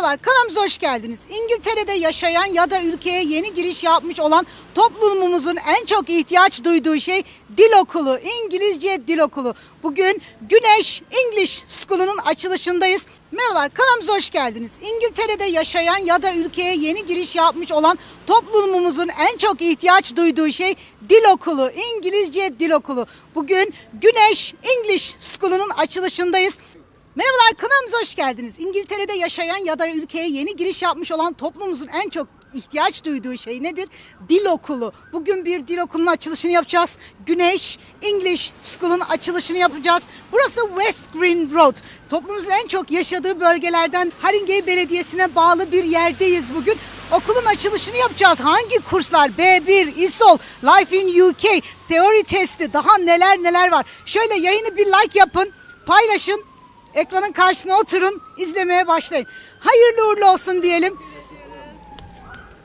Merhabalar kanalımıza hoş geldiniz. İngiltere'de yaşayan ya da ülkeye yeni giriş yapmış olan toplumumuzun en çok ihtiyaç duyduğu şey dil okulu, İngilizce dil okulu. Bugün Güneş English School'unun açılışındayız. Merhabalar kanalımıza hoş geldiniz. İngiltere'de yaşayan ya da ülkeye yeni giriş yapmış olan toplumumuzun en çok ihtiyaç duyduğu şey dil okulu, İngilizce dil okulu. Bugün Güneş English School'unun açılışındayız. Merhabalar kanalımıza hoş geldiniz. İngiltere'de yaşayan ya da ülkeye yeni giriş yapmış olan toplumumuzun en çok ihtiyaç duyduğu şey nedir? Dil okulu. Bugün bir dil okulunun açılışını yapacağız. Güneş English School'un açılışını yapacağız. Burası West Green Road. Toplumumuzun en çok yaşadığı bölgelerden Haringey Belediyesi'ne bağlı bir yerdeyiz bugün. Okulun açılışını yapacağız. Hangi kurslar? B1, İSOL, Life in UK, teori testi, daha neler neler var. Şöyle yayını bir like yapın, paylaşın. Ekranın karşısına oturun, izlemeye başlayın. Hayırlı uğurlu olsun diyelim.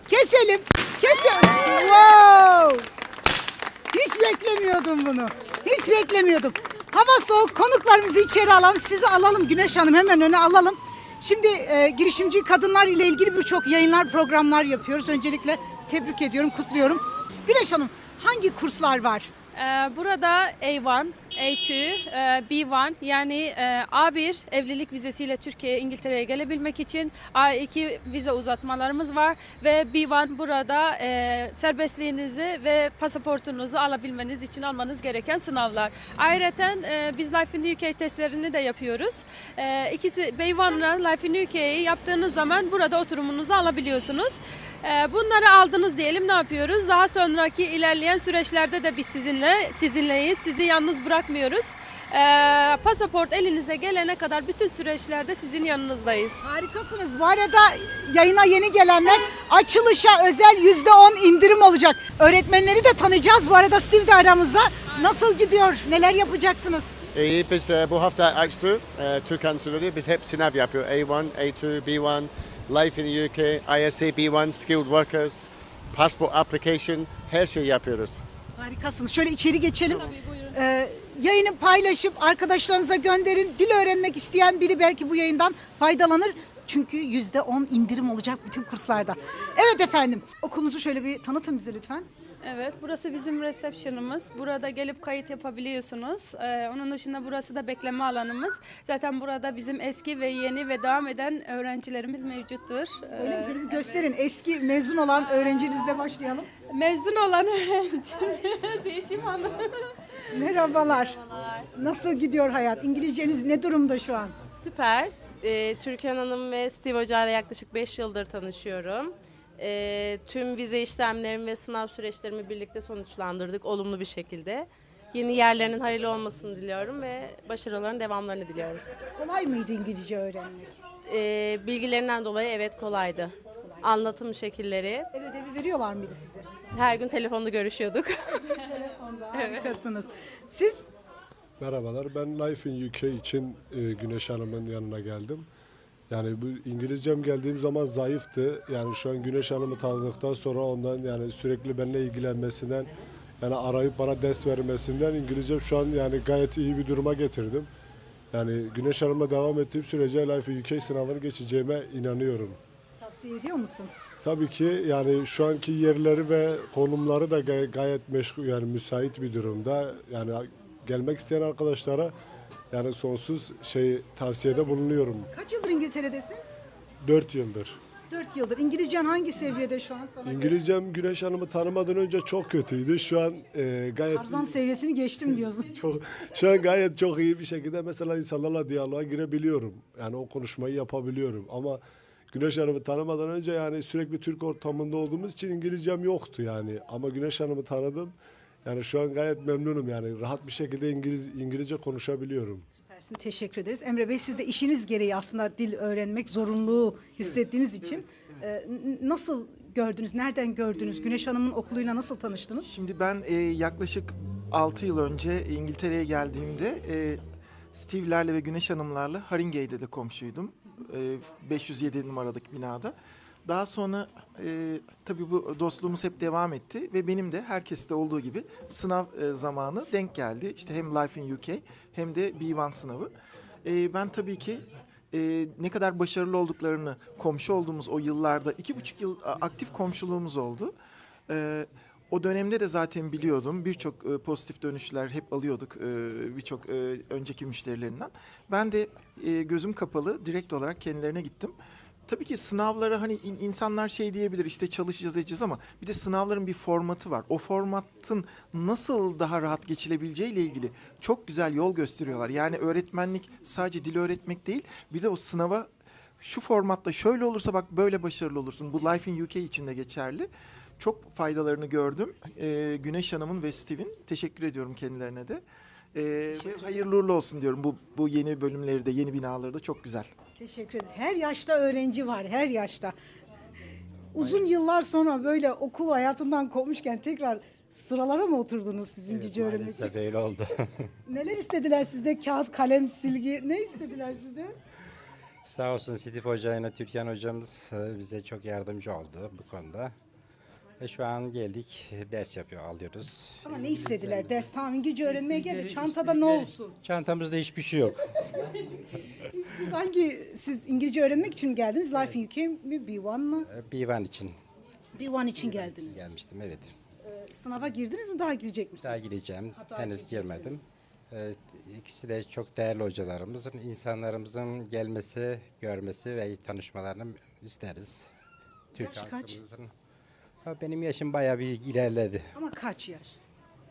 Keselim, keselim. Wow! Hiç beklemiyordum bunu. Hiç beklemiyordum. Hava soğuk, konuklarımızı içeri alalım. Sizi alalım Güneş Hanım, hemen öne alalım. Şimdi e, girişimci kadınlar ile ilgili birçok yayınlar, programlar yapıyoruz. Öncelikle tebrik ediyorum, kutluyorum. Güneş Hanım, hangi kurslar var? Ee, Burada A1, A2, e, B1 yani e, A1 evlilik vizesiyle Türkiye'ye, İngiltere'ye gelebilmek için A2 vize uzatmalarımız var ve B1 burada e, serbestliğinizi ve pasaportunuzu alabilmeniz için almanız gereken sınavlar. Ayrıca biz Life in UK testlerini de yapıyoruz. İkisi B1 ile Life in UK'yi yaptığınız zaman burada oturumunuzu alabiliyorsunuz. Bunları aldınız diyelim ne yapıyoruz? Daha sonraki ilerleyen süreçlerde de biz sizinle sizinleyiz. Sizi yalnız bırakmıyoruz. E, pasaport elinize gelene kadar bütün süreçlerde sizin yanınızdayız. Harikasınız. Bu arada yayına yeni gelenler açılışa özel yüzde on indirim olacak. Öğretmenleri de tanıyacağız. Bu arada Steve de aramızda. Nasıl gidiyor? Neler yapacaksınız? İyi biz e, bu hafta açtı e, Türk Anadolu biz hep sınav yapıyor. A1, A2, B1, Life in the UK, ISA B1, Skilled Workers, Passport Application her şeyi yapıyoruz. Harikasınız. Şöyle içeri geçelim. Ee, yayını paylaşıp arkadaşlarınıza gönderin. Dil öğrenmek isteyen biri belki bu yayından faydalanır. Çünkü yüzde on indirim olacak bütün kurslarda. Evet efendim. Okulunuzu şöyle bir tanıtın bize lütfen. Evet, burası bizim reception'ımız. Burada gelip kayıt yapabiliyorsunuz. Ee, onun dışında burası da bekleme alanımız. Zaten burada bizim eski ve yeni ve devam eden öğrencilerimiz mevcuttur. Ee, Öyle mi? Şöyle bir gösterin. Eski mezun olan öğrencinizle başlayalım. Mezun olan öğrenci. Yeşim Hanım. Merhabalar. Nasıl gidiyor hayat? İngilizceniz ne durumda şu an? Süper. Ee, Türkan Hanım ve Steve Hoca ile yaklaşık 5 yıldır tanışıyorum. Ee, tüm vize işlemlerimi ve sınav süreçlerimi birlikte sonuçlandırdık olumlu bir şekilde. Yeni yerlerinin hayırlı olmasını diliyorum ve başarıların devamlarını diliyorum. Kolay mıydı İngilizce öğrenmek? Ee, bilgilerinden dolayı evet kolaydı. Anlatım şekilleri. Ev ödevi veriyorlar mıydı size? Her gün telefonda görüşüyorduk. Harikasınız. Siz Merhabalar, ben Life in UK için e, Güneş Hanım'ın yanına geldim. Yani bu İngilizcem geldiğim zaman zayıftı. Yani şu an Güneş Hanım'ı tanıdıktan sonra ondan yani sürekli benimle ilgilenmesinden, yani arayıp bana ders vermesinden İngilizcem şu an yani gayet iyi bir duruma getirdim. Yani Güneş Hanım'la devam ettiğim sürece Life in UK sınavını geçeceğime inanıyorum. Tavsiye ediyor musun? Tabii ki yani şu anki yerleri ve konumları da gay- gayet meşgul yani müsait bir durumda. Yani gelmek isteyen arkadaşlara yani sonsuz şey tavsiyede bulunuyorum. Kaç yıldır İngiltere'desin? 4 yıldır. 4 yıldır. İngilizcen hangi seviyede şu an sana? göre? İngilizcem Güneş Hanım'ı tanımadan önce çok kötüydü. Şu an e, gayet Tarzan seviyesini geçtim diyorsun. çok şu an gayet çok iyi bir şekilde mesela insanlarla diyaloğa girebiliyorum. Yani o konuşmayı yapabiliyorum ama Güneş Hanım'ı tanımadan önce yani sürekli Türk ortamında olduğumuz için İngilizcem yoktu yani. Ama Güneş Hanım'ı tanıdım. Yani şu an gayet memnunum yani rahat bir şekilde İngiliz İngilizce konuşabiliyorum. Süpersin, teşekkür ederiz. Emre Bey siz de işiniz gereği aslında dil öğrenmek zorunluluğu hissettiğiniz için e, nasıl gördünüz, nereden gördünüz? Güneş Hanım'ın okuluyla nasıl tanıştınız? Şimdi ben e, yaklaşık 6 yıl önce İngiltere'ye geldiğimde e, Steve'lerle ve Güneş Hanımlarla Haringey'de de komşuydum. E, 507 numaradaki binada. Daha sonra e, tabii bu dostluğumuz hep devam etti ve benim de herkeste olduğu gibi sınav e, zamanı denk geldi. İşte hem Life in UK hem de B1 sınavı. E, ben tabii ki e, ne kadar başarılı olduklarını komşu olduğumuz o yıllarda iki buçuk yıl aktif komşuluğumuz oldu. E, o dönemde de zaten biliyordum. Birçok e, pozitif dönüşler hep alıyorduk e, birçok e, önceki müşterilerinden. Ben de e, gözüm kapalı direkt olarak kendilerine gittim. Tabii ki sınavlara hani in- insanlar şey diyebilir işte çalışacağız edeceğiz ama bir de sınavların bir formatı var. O formatın nasıl daha rahat geçilebileceği ile ilgili çok güzel yol gösteriyorlar. Yani öğretmenlik sadece dil öğretmek değil bir de o sınava şu formatta şöyle olursa bak böyle başarılı olursun. Bu Life in UK için de geçerli. Çok faydalarını gördüm. Ee, Güneş Hanım'ın ve Steve'in. Teşekkür ediyorum kendilerine de. Ee, ve hayırlı uğurlu olsun diyorum. Bu, bu yeni bölümleri de, yeni binaları da çok güzel. Teşekkür ederiz. Her yaşta öğrenci var, her yaşta. Uzun yıllar sonra böyle okul hayatından kopmuşken tekrar sıralara mı oturdunuz siz İngilizce öğrenmek için? Maalesef öyle oldu. Neler istediler sizde? Kağıt, kalem, silgi. Ne istediler sizden? Sağ olsun Sitif Hoca ile Türkan hocamız e, bize çok yardımcı oldu bu konuda. Ve şu an geldik, ders yapıyor, alıyoruz. Ama ne istediler? Ders tamam İngilizce öğrenmeye geldi. Çantada ne olsun? Çantamızda hiçbir şey yok. Siz hangi, siz İngilizce öğrenmek için mi geldiniz? Life in UK mi? B1 mı? E, B1 için B1 için geldiniz. gelmiştim, evet. Sınava girdiniz mi? Daha girecek misiniz? Daha gireceğim, Hata henüz edeceksiniz. girmedim. E, İkisi de çok değerli hocalarımızın, insanlarımızın gelmesi, görmesi ve tanışmalarını isteriz. Türk Yaş kaç? halkımızın. Ha, Benim yaşım bayağı bir ilerledi, Ama kaç yaş?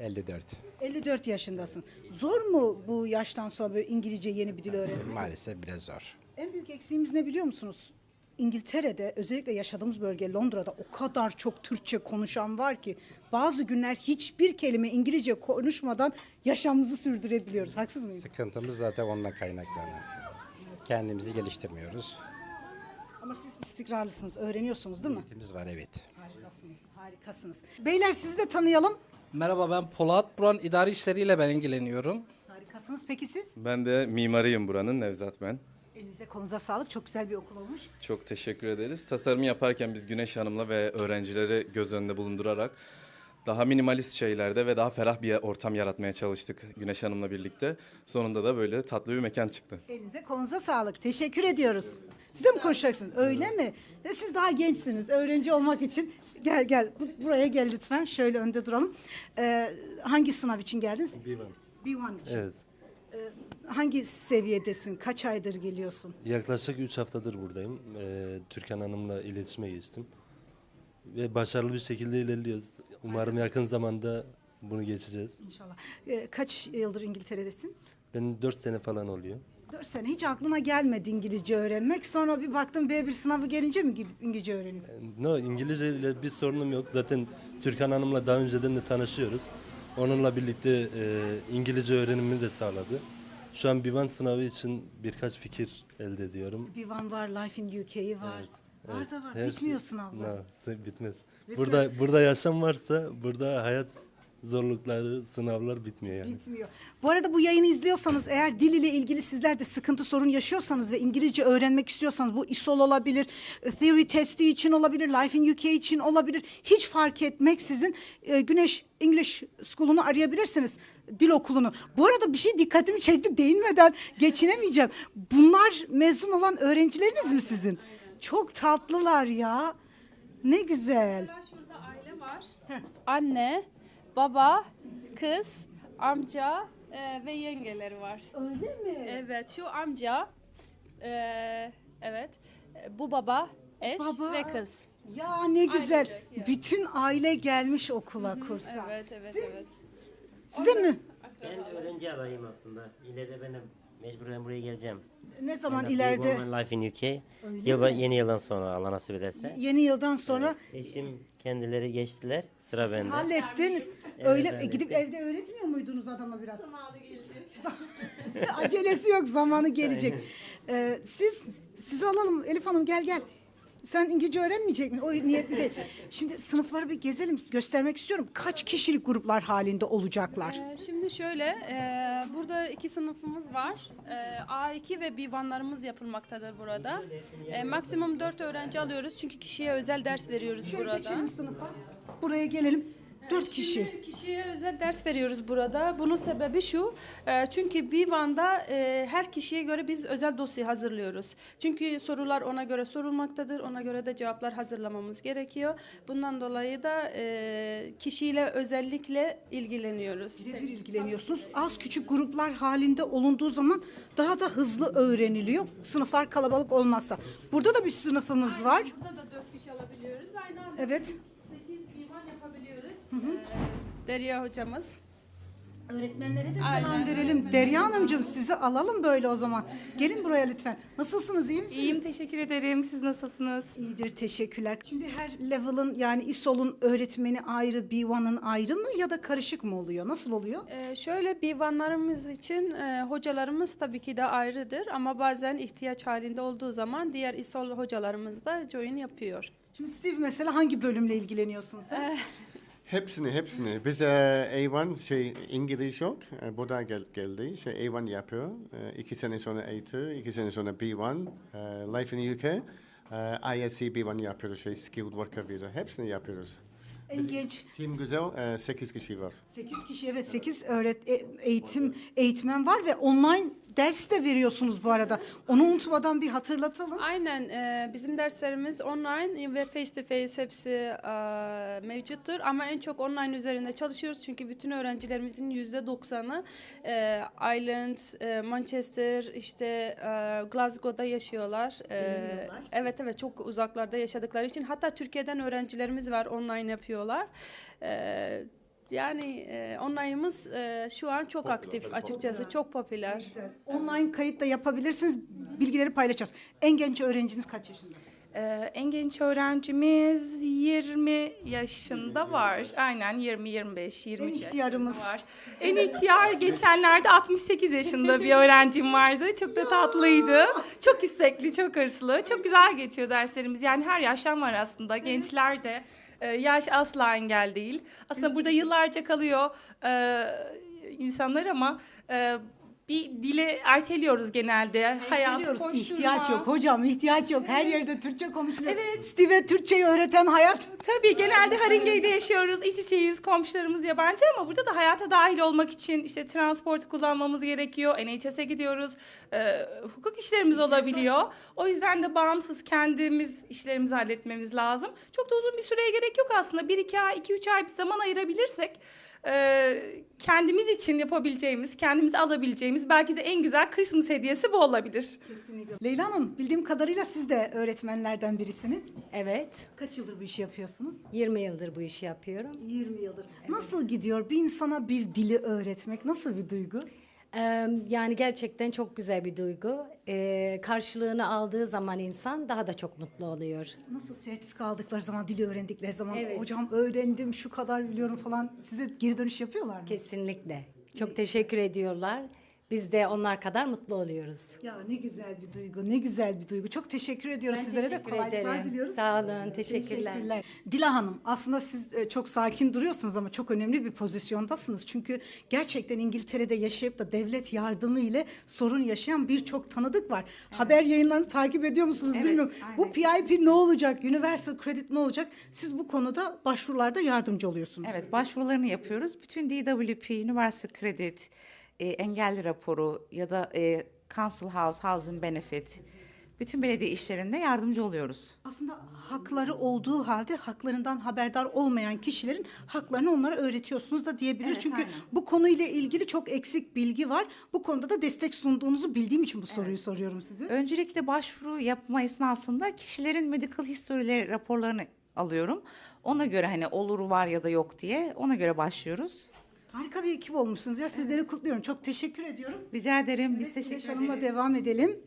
54. 54 yaşındasın. Zor mu bu yaştan sonra böyle İngilizce yeni bir dil öğrenmek? Maalesef biraz zor. En büyük eksiğimiz ne biliyor musunuz? İngiltere'de özellikle yaşadığımız bölge Londra'da o kadar çok Türkçe konuşan var ki bazı günler hiçbir kelime İngilizce konuşmadan yaşamımızı sürdürebiliyoruz. Haksız mıyım? Sıkıntımız zaten onunla kaynaklanıyor. Kendimizi geliştirmiyoruz. Ama siz istikrarlısınız, öğreniyorsunuz değil mi? Niyetimiz var evet. Harikasınız, harikasınız. Beyler sizi de tanıyalım. Merhaba ben Polat. Buranın idari işleriyle ben ilgileniyorum. Harikasınız. Peki siz? Ben de mimarıyım buranın Nevzat ben. Elinize kolunuza sağlık. Çok güzel bir okul olmuş. Çok teşekkür ederiz. Tasarımı yaparken biz Güneş Hanım'la ve öğrencileri göz önünde bulundurarak daha minimalist şeylerde ve daha ferah bir ortam yaratmaya çalıştık Güneş Hanım'la birlikte. Sonunda da böyle tatlı bir mekan çıktı. Elinize kolunuza sağlık. Teşekkür ediyoruz. Siz de mi konuşacaksınız? Öyle mi? E, siz daha gençsiniz. Öğrenci olmak için gel gel Bu- buraya gel lütfen. Şöyle önde duralım. Ee, hangi sınav için geldiniz? B1. B1 için. Evet. Hangi seviyedesin? Kaç aydır geliyorsun? Yaklaşık 3 haftadır buradayım. Ee, Türkan Hanım'la iletişime geçtim. Ve başarılı bir şekilde ilerliyoruz. Umarım yakın zamanda bunu geçeceğiz. İnşallah. Ee, kaç yıldır İngiltere'desin? Ben 4 sene falan oluyor. 4 sene. Hiç aklına gelmedi İngilizce öğrenmek. Sonra bir baktım B1 sınavı gelince mi gidip İngilizce öğreniyor? No, İngilizce ile bir sorunum yok. Zaten Türkan Hanım'la daha önceden de tanışıyoruz. Onunla birlikte e, İngilizce öğrenimimi de sağladı. Şu an Bivan sınavı için birkaç fikir elde ediyorum. B1 var, Life in UK'yi var. Var da var. Her Bitmiyor şey- sınavlar. No, bitmez. Burada burada yaşam varsa burada hayat zorlukları, sınavlar bitmiyor yani. Bitmiyor. Bu arada bu yayını izliyorsanız eğer dil ile ilgili sizler de sıkıntı sorun yaşıyorsanız ve İngilizce öğrenmek istiyorsanız bu ISOL olabilir, Theory testi için olabilir, Life in UK için olabilir. Hiç fark etmeksizin e, Güneş English School'unu arayabilirsiniz. Dil okulunu. Bu arada bir şey dikkatimi çekti değinmeden geçinemeyeceğim. Bunlar mezun olan öğrencileriniz mi sizin? Çok tatlılar ya. Ne güzel. Mesela şurada aile var. Anne, baba, kız, amca e, ve yengeleri var. Öyle mi? Evet, şu amca, e, evet, bu baba, eş Baba. ve kız. Ya ne güzel. Ailecek, ya. Bütün aile gelmiş okula kursa. Evet, evet, Siz? evet. Size mi? Ben öğrenci adayım aslında. İleride ben de mecburen buraya geleceğim. Ne zaman ileride Life in UK. Yılba, yeni yıldan sonra Allah nasip ederse. yeni yıldan sonra Eşim kendileri geçtiler. Sıra bende. hallettiniz. Öyle hallettik. gidip evde öğretmiyor muydunuz adama biraz? Zamanı gelecek. Acelesi yok, zamanı gelecek. Ee, siz sizi alalım Elif Hanım gel gel. Sen İngilizce öğrenmeyecek misin? O niyetli değil. Şimdi sınıfları bir gezelim, göstermek istiyorum. Kaç kişilik gruplar halinde olacaklar? Ee, Şimdi şöyle, e, burada iki sınıfımız var. E, A2 ve B1'larımız yapılmaktadır burada. E, maksimum 4 öğrenci alıyoruz çünkü kişiye özel ders veriyoruz Şöyle burada. geçelim sınıfa. Buraya gelelim. Dört kişi. Kişiye özel ders veriyoruz burada. Bunun sebebi şu. e, Çünkü B1'da e, her kişiye göre biz özel dosya hazırlıyoruz. Çünkü sorular ona göre sorulmaktadır. Ona göre de cevaplar hazırlamamız gerekiyor. Bundan dolayı da e, kişiyle özellikle ilgileniyoruz. Birebir ilgileniyorsunuz. Az küçük gruplar halinde olunduğu zaman daha da hızlı öğreniliyor. Sınıflar kalabalık olmazsa. Burada da bir sınıfımız var. Burada da dört kişi alabiliyoruz. Aynı anda Evet. 8 B1 yapabiliyoruz. E, Derya hocamız. Öğretmenlere de selam verelim. Derya Hanımcığım sizi alalım böyle o zaman. Gelin buraya lütfen. Nasılsınız iyi misiniz? İyiyim teşekkür ederim. Siz nasılsınız? İyidir teşekkürler. Şimdi her level'ın yani İSOL'un öğretmeni ayrı, B1'ın ayrı mı ya da karışık mı oluyor? Nasıl oluyor? Ee, şöyle bivanlarımız için e, hocalarımız tabii ki de ayrıdır ama bazen ihtiyaç halinde olduğu zaman diğer İSOL hocalarımız da join yapıyor. Şimdi Steve mesela hangi bölümle ilgileniyorsun sen? Hepsini hepsini. Biz e, A1 şey İngiliz yok. E, burada gel, geldi. Şey A1 yapıyor. E, iki sene sonra A2, iki sene sonra B1. E, Life in UK. E, ISC B1 yapıyoruz. Şey Skilled Worker Visa. Hepsini yapıyoruz. En genç Team güzel. E, 8 kişi var. 8 kişi evet 8 öğret e- eğitim eğitmen var ve online ders de veriyorsunuz bu arada. Onu unutmadan bir hatırlatalım. Aynen e, bizim derslerimiz online ve face to face hepsi e, mevcuttur ama en çok online üzerinde çalışıyoruz çünkü bütün öğrencilerimizin yüzde doksanı e, Ireland, e, Manchester, işte e, Glasgow'da yaşıyorlar. E, evet evet çok uzaklarda yaşadıkları için hatta Türkiye'den öğrencilerimiz var online yapıyorlar. E, yani e, online'ımız e, şu an çok aktif açıkçası çok popüler. Online kayıt da yapabilirsiniz. Bilgileri paylaşacağız. En genç öğrenciniz kaç yaşında? Ee, en genç öğrencimiz 20 yaşında var. Aynen 20-25, 20 En ihtiyarımız. yaşında var. En ihtiyar geçenlerde 68 yaşında bir öğrencim vardı. Çok da tatlıydı. Çok istekli, çok hırslı. Çok güzel geçiyor derslerimiz. Yani her yaştan var aslında. Gençler de. Ee, Yaş asla engel değil. Aslında burada yıllarca kalıyor e, insanlar ama e, bir dile erteliyoruz genelde. Hayat, Biliyoruz koşturma. ihtiyaç yok hocam ihtiyaç yok. Her yerde Türkçe konuşuluyor. Evet. Steve Türkçeyi öğreten hayat. Tabii genelde Haringey'de yaşıyoruz, iç içeyiz, komşularımız yabancı ama burada da hayata dahil olmak için işte transport kullanmamız gerekiyor, NHS'e gidiyoruz, e, hukuk işlerimiz olabiliyor. O yüzden de bağımsız kendimiz işlerimizi halletmemiz lazım. Çok da uzun bir süreye gerek yok aslında. Bir iki ay, iki üç ay bir zaman ayırabilirsek e, kendimiz için yapabileceğimiz, kendimize alabileceğimiz belki de en güzel Christmas hediyesi bu olabilir. Leyla Hanım bildiğim kadarıyla siz de öğretmenlerden birisiniz. Evet, Kaç yıldır bu işi yapıyorsunuz? 20 yıldır bu işi yapıyorum. 20 yıldır. Nasıl gidiyor bir insana bir dili öğretmek? Nasıl bir duygu? Ee, yani gerçekten çok güzel bir duygu. Ee, karşılığını aldığı zaman insan daha da çok mutlu oluyor. Nasıl sertifika aldıkları zaman, dili öğrendikleri zaman Evet. hocam öğrendim, şu kadar biliyorum falan size geri dönüş yapıyorlar mı? Kesinlikle. Çok teşekkür ediyorlar. Biz de onlar kadar mutlu oluyoruz. Ya ne güzel bir duygu, ne güzel bir duygu. Çok teşekkür ediyoruz Ben sizlere de teşekkür kolaylıklar ederim. diliyoruz. Sağ olun, teşekkürler. Dila Hanım aslında siz e, çok sakin duruyorsunuz ama çok önemli bir pozisyondasınız. Çünkü gerçekten İngiltere'de yaşayıp da devlet yardımı ile sorun yaşayan birçok tanıdık var. Haber yayınlarını takip ediyor musunuz bilmiyorum. Bu PIP ne olacak? Universal Credit ne olacak? Siz bu konuda başvurularda yardımcı oluyorsunuz. Evet, başvurularını yapıyoruz. Bütün DWP, Universal Credit, e, engelli raporu ya da e, Council House, Housing Benefit, bütün belediye işlerinde yardımcı oluyoruz. Aslında hakları olduğu halde haklarından haberdar olmayan kişilerin haklarını onlara öğretiyorsunuz da diyebiliriz. Evet, Çünkü aynen. bu konuyla ilgili çok eksik bilgi var. Bu konuda da destek sunduğunuzu bildiğim için bu soruyu soruyorum size. Öncelikle başvuru yapma esnasında kişilerin medical history'leri, raporlarını alıyorum. Ona göre hani olur var ya da yok diye ona göre başlıyoruz. Harika bir ekip olmuşsunuz ya. Sizleri kutluyorum. Çok teşekkür ediyorum. Rica ederim. Biz teşekkür Güneş Hanım'la ederiz. devam edelim.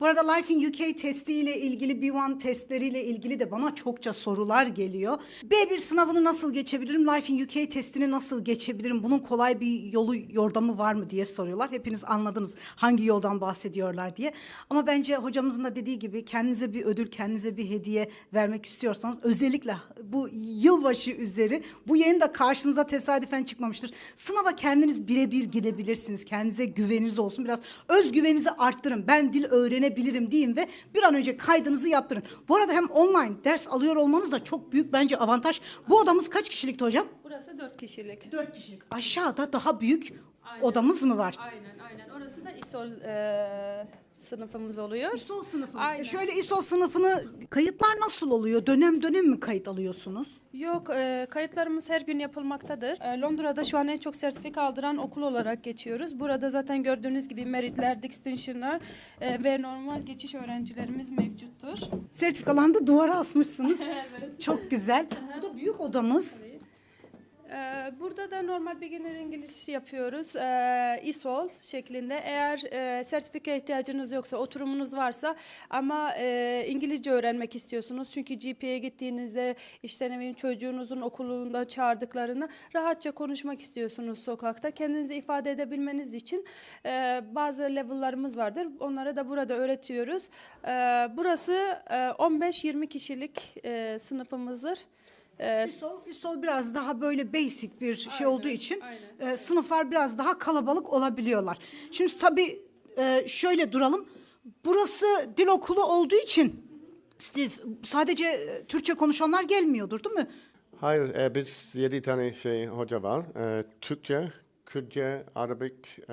Bu arada Life in UK testiyle ilgili B1 testleriyle ilgili de bana çokça sorular geliyor. B1 sınavını nasıl geçebilirim? Life in UK testini nasıl geçebilirim? Bunun kolay bir yolu yordamı var mı diye soruyorlar. Hepiniz anladınız hangi yoldan bahsediyorlar diye. Ama bence hocamızın da dediği gibi kendinize bir ödül, kendinize bir hediye vermek istiyorsanız özellikle bu yılbaşı üzeri bu yayın da karşınıza tesadüfen çıkmamıştır. Sınava kendiniz birebir girebilirsiniz. Kendinize güveniniz olsun. Biraz özgüveninizi arttırın. Ben dil öğrenebilirim öğrenebilirim deyin ve bir an önce kaydınızı yaptırın. Bu arada hem online ders alıyor olmanız da çok büyük bence avantaj. Bu odamız kaç kişilikti hocam? Burası 4 kişilik. 4 kişilik. Aşağıda daha büyük odamız mı var? Aynen aynen. Orası da İSOL e, sınıfımız oluyor. İSOL sınıfı. Aynen. E şöyle İSOL sınıfını kayıtlar nasıl oluyor? Dönem dönem mi kayıt alıyorsunuz? Yok, e, kayıtlarımız her gün yapılmaktadır. E, Londra'da şu an en çok sertifika aldıran okul olarak geçiyoruz. Burada zaten gördüğünüz gibi meritler, distinction'lar e, ve normal geçiş öğrencilerimiz mevcuttur. Sertifikalandı duvara asmışsınız. Çok güzel. Bu da büyük odamız. Ee, Burada da normal beginner İngiliz yapıyoruz. Ee, İSOL şeklinde. Eğer e, sertifika ihtiyacınız yoksa, oturumunuz varsa ama e, İngilizce öğrenmek istiyorsunuz. Çünkü GP'ye gittiğinizde işte ne bileyim çocuğunuzun okulunda çağırdıklarını rahatça konuşmak istiyorsunuz sokakta. Kendinizi ifade edebilmeniz için e, bazı level'larımız vardır. Onları da burada öğretiyoruz. Ee, burası e, 15-20 kişilik sınıfımızdır. Ee, İSOL, İSOL biraz daha böyle basic bir şey Aynen, olduğu için aynen. e, sınıflar biraz daha kalabalık olabiliyorlar. Şimdi tabii e, şöyle duralım. Burası dil okulu olduğu için Steve sadece e, Türkçe konuşanlar gelmiyordur değil mi? Hayır, e, biz yedi tane şey hoca var. E, Türkçe, Kürtçe, Arabik, e,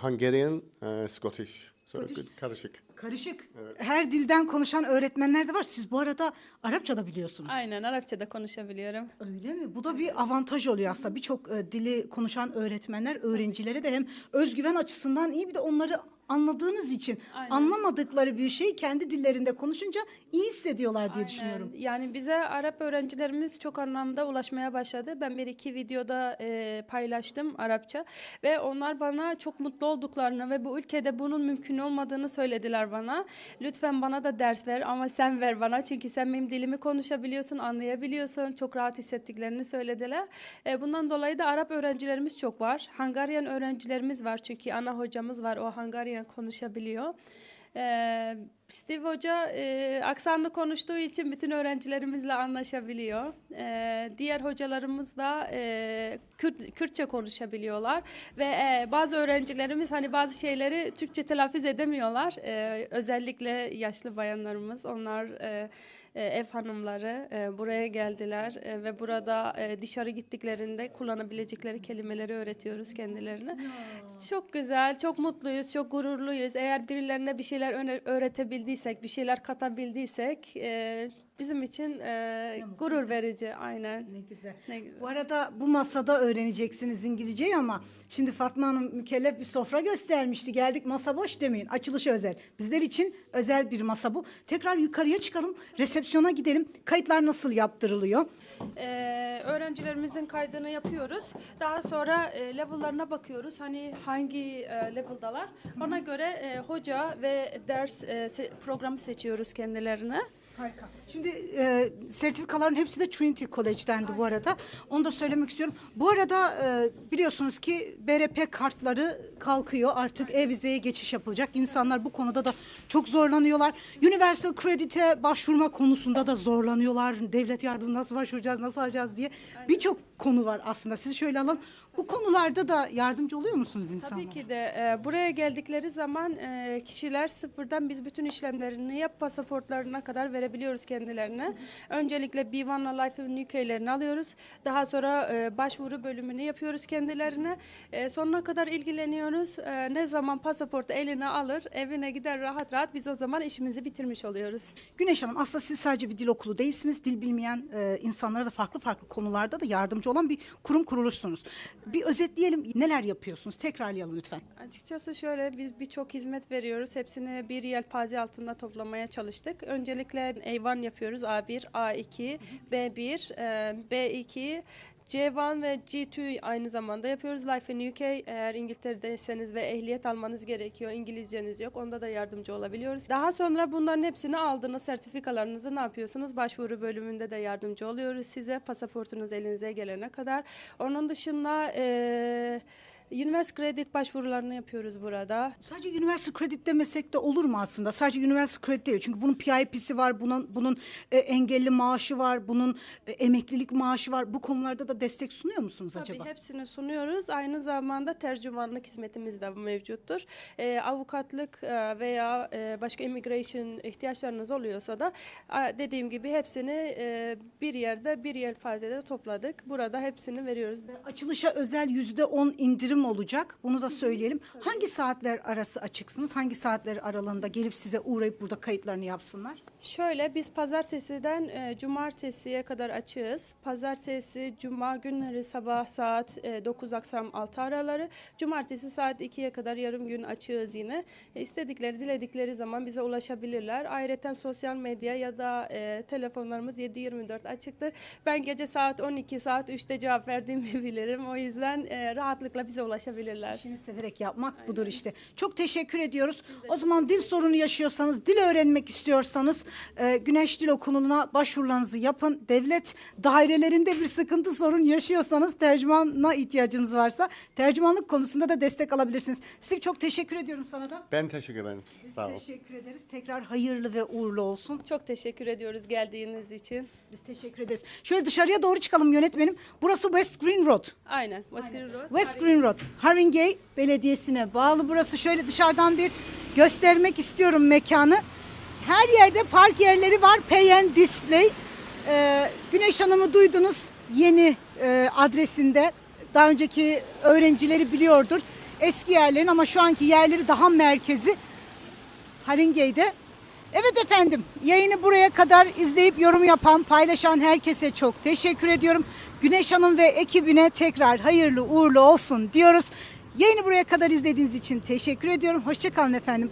Hungarian, e, Scottish. So, Scottish. good, karışık. Karışık. Her dilden konuşan öğretmenler de var. Siz bu arada Arapça da biliyorsunuz. Aynen Arapçada konuşabiliyorum. Öyle mi? Bu da bir avantaj oluyor aslında. Birçok e, dili konuşan öğretmenler öğrencilere de hem özgüven açısından iyi bir de onları anladığınız için Aynen. anlamadıkları bir şeyi kendi dillerinde konuşunca iyi hissediyorlar diye Aynen. düşünüyorum. Yani bize Arap öğrencilerimiz çok anlamda ulaşmaya başladı. Ben bir iki videoda e, paylaştım Arapça ve onlar bana çok mutlu olduklarını ve bu ülkede bunun mümkün olmadığını söylediler bana. Lütfen bana da ders ver ama sen ver bana çünkü sen benim dilimi konuşabiliyorsun, anlayabiliyorsun. Çok rahat hissettiklerini söylediler. E, bundan dolayı da Arap öğrencilerimiz çok var. Hungarian öğrencilerimiz var çünkü ana hocamız var o Hungarian konuşabiliyor. Ee, Steve Hoca e, aksanlı konuştuğu için bütün öğrencilerimizle anlaşabiliyor. Diğer hocalarımız da e, Kürt, Kürtçe konuşabiliyorlar ve e, bazı öğrencilerimiz hani bazı şeyleri Türkçe telaffuz edemiyorlar. Özellikle yaşlı bayanlarımız, onlar e, e, ev hanımları e, buraya geldiler e, ve burada e, dışarı gittiklerinde kullanabilecekleri kelimeleri öğretiyoruz kendilerine. Çok güzel, çok mutluyuz, çok gururluyuz. Eğer birilerine bir şeyler öğretebildiysek, bir şeyler katabildiysek e, bizim için e, gurur verici. Aynen. Ne güzel. Ne güzel. Bu arada bu masada öğreneceksiniz İngilizceyi ama şimdi Fatma Hanım mükellef bir sofra göstermişti. Geldik masa boş demeyin. Açılışı özel. Bizler için özel bir masa bu. Tekrar yukarıya çıkalım. Resepsiyona gidelim. Kayıtlar nasıl yaptırılıyor? Ee, öğrencilerimizin kaydını yapıyoruz. Daha sonra e, level'larına bakıyoruz. Hani hangi e, level'dalar. Ona göre e, hoca ve ders e, se- programı seçiyoruz kendilerine. Harika. Şimdi e, sertifikaların hepsi de Trinity College'dendi bu arada. Onu da söylemek istiyorum. Bu arada e, biliyorsunuz ki BRP kartları kalkıyor. Artık e-vizeye geçiş yapılacak. İnsanlar bu konuda da çok zorlanıyorlar. Universal Credit'e başvurma konusunda da zorlanıyorlar. Devlet yardımı nasıl başvuracağız, nasıl alacağız diye. Birçok konu var aslında. Sizi şöyle alalım. Bu konularda da yardımcı oluyor musunuz insanlara? Tabii ki de e, buraya geldikleri zaman e, kişiler sıfırdan biz bütün işlemlerini yap pasaportlarına kadar verebiliyoruz kendilerine. Öncelikle B1'la Life in UK'lerini alıyoruz. Daha sonra e, başvuru bölümünü yapıyoruz kendilerine. E, sonuna kadar ilgileniyoruz. E, ne zaman pasaportu eline alır, evine gider rahat rahat biz o zaman işimizi bitirmiş oluyoruz. Güneş Hanım aslında siz sadece bir dil okulu değilsiniz. Dil bilmeyen e, insanlara da farklı farklı konularda da yardımcı olan bir kurum kuruluşsunuz. Bir özetleyelim neler yapıyorsunuz? Tekrarlayalım lütfen. Açıkçası şöyle biz birçok hizmet veriyoruz. Hepsini bir yelpaze altında toplamaya çalıştık. Öncelikle A1 yapıyoruz. A1, A2, B1, e, B2, C1 ve G2 aynı zamanda yapıyoruz. Life in UK eğer İngiltere'deyseniz ve ehliyet almanız gerekiyor, İngilizceniz yok, onda da yardımcı olabiliyoruz. Daha sonra bunların hepsini aldığınız sertifikalarınızı ne yapıyorsunuz? Başvuru bölümünde de yardımcı oluyoruz size pasaportunuz elinize gelene kadar. Onun dışında eee Üniversite kredi başvurularını yapıyoruz burada. Sadece üniversite kredi demesek de olur mu aslında? Sadece üniversite kredi değil. Çünkü bunun PIP'si var, bunun bunun e, engelli maaşı var, bunun e, emeklilik maaşı var. Bu konularda da destek sunuyor musunuz Tabii acaba? hepsini sunuyoruz. Aynı zamanda tercümanlık hizmetimiz de mevcuttur. Ee, avukatlık e, veya e, başka immigration ihtiyaçlarınız oluyorsa da a, dediğim gibi hepsini e, bir yerde bir yelpazede topladık. Burada hepsini veriyoruz. Açılışa özel yüzde on indirim olacak. Bunu da söyleyelim. Hangi saatler arası açıksınız? Hangi saatler aralığında gelip size uğrayıp burada kayıtlarını yapsınlar? Şöyle biz pazartesiden e, cumartesiye kadar açığız. Pazartesi, cuma günleri sabah saat e, 9 akşam 6 araları. Cumartesi saat 2'ye kadar yarım gün açığız yine. E, istedikleri, diledikleri zaman bize ulaşabilirler. Ayrıca sosyal medya ya da e, telefonlarımız 7-24 açıktır. Ben gece saat 12 saat 3'te cevap verdiğimi bilirim. O yüzden e, rahatlıkla bize ulaşabilirler. İşini severek yapmak budur işte. Çok teşekkür ediyoruz. O zaman dil sorunu yaşıyorsanız, dil öğrenmek istiyorsanız e, Güneş Dil Okulu'na başvurularınızı yapın. Devlet dairelerinde bir sıkıntı sorun yaşıyorsanız tercümana ihtiyacınız varsa tercümanlık konusunda da destek alabilirsiniz. Steve çok teşekkür ediyorum sana da. Ben teşekkür ederim. Sağ ol. Teşekkür ederiz. Tekrar hayırlı ve uğurlu olsun. Çok teşekkür ediyoruz geldiğiniz için. Biz teşekkür ederiz. Şöyle dışarıya doğru çıkalım yönetmenim. Burası West Green Road. Aynen. Waskiri Road. West Green Road, Haringey Belediyesi'ne bağlı burası. Şöyle dışarıdan bir göstermek istiyorum mekanı. Her yerde park yerleri var. Pay and Display. Ee, Güneş Hanım'ı duydunuz yeni e, adresinde. Daha önceki öğrencileri biliyordur. Eski yerlerin ama şu anki yerleri daha merkezi. Haringey'de. Evet efendim yayını buraya kadar izleyip yorum yapan paylaşan herkese çok teşekkür ediyorum. Güneş Hanım ve ekibine tekrar hayırlı uğurlu olsun diyoruz. Yayını buraya kadar izlediğiniz için teşekkür ediyorum. Hoşçakalın efendim.